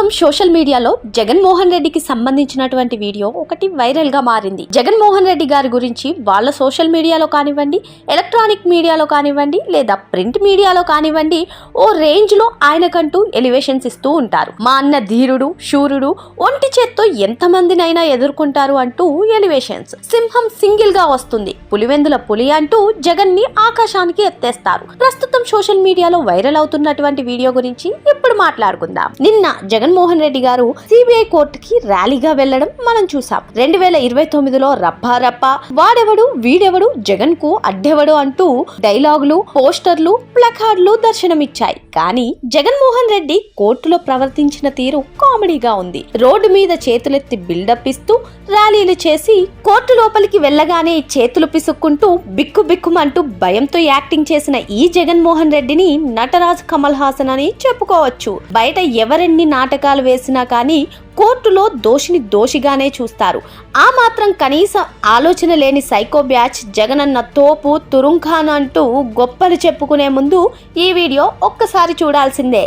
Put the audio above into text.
ప్రస్తుతం సోషల్ మీడియాలో జగన్మోహన్ రెడ్డికి సంబంధించినటువంటి వీడియో ఒకటి వైరల్గా మారింది. జగన్మోహన్ రెడ్డి గారి గురించి వాళ్ళ సోషల్ మీడియాలో కానివ్వండి ఎలక్ట్రానిక్ మీడియాలో కానివ్వండి లేదా ప్రింట్ మీడియాలో కానివ్వండి ఓ రేంజ్లో ఆయనకంటూ ఎలివేషన్స్ ఇస్తూ ఉంటారు. మా అన్న ధీరుడు శూరుడు ఒంటి చేత్తో ఎంతమందినైనా ఎదుర్కొంటారు అంటూ ఎలివేషన్స్. సింహం సింగిల్గా వస్తుంది. పులివెందుల పులి అంటూ జగన్ని ఆకాశానికి ఎత్తేస్తారు. ప్రస్తుతం సోషల్ మీడియాలో వైరల్ అవుతున్నటువంటి వీడియో గురించి ఇప్పుడు మాట్లాడుకుందాం. నిన్న జగన్మోహన్ రెడ్డి గారు సిబిఐ కోర్టుకి ర్యాలీగా వెళ్ళడం మనం చూసాం. రెండు వేల ఇరవై తొమ్మిదిలో రప్పా రప్పా వాడెవడు వీడెవడు జగన్కు అడ్డెవడు అంటూ డైలాగులు పోస్టర్లు ప్లకార్డులు దర్శనమిచ్చాయి. కానీ జగన్మోహన్ రెడ్డి కోర్టులో ప్రవర్తించిన తీరు కామెడీగా ఉంది. రోడ్డు మీద చేతులెత్తి బిల్డప్ ఇస్తూ ర్యాలీలు చేసి కోర్టు లోపలికి వెళ్ళగానే చేతులు పిసుక్కుంటూ బిక్కు బిక్కుమంటూ భయంతో యాక్టింగ్ చేసిన ఈ జగన్మోహన్ రెడ్డిని నటరాజ్ కమల్ హాసన్ అని చెప్పుకోవచ్చు. బయట ఎవరెన్ని నాటకాలు వేసినా కానీ కోర్టులో దోషిని దోషిగానే చూస్తారు. ఆ మాత్రం కనీసం ఆలోచన లేని సైకో బ్యాచ్ జగనన్న తోపు తురుంఖాన్ అంటూ గొప్పలు చెప్పుకునే ముందు ఈ వీడియో ఒక్కసారి చూడాల్సిందే.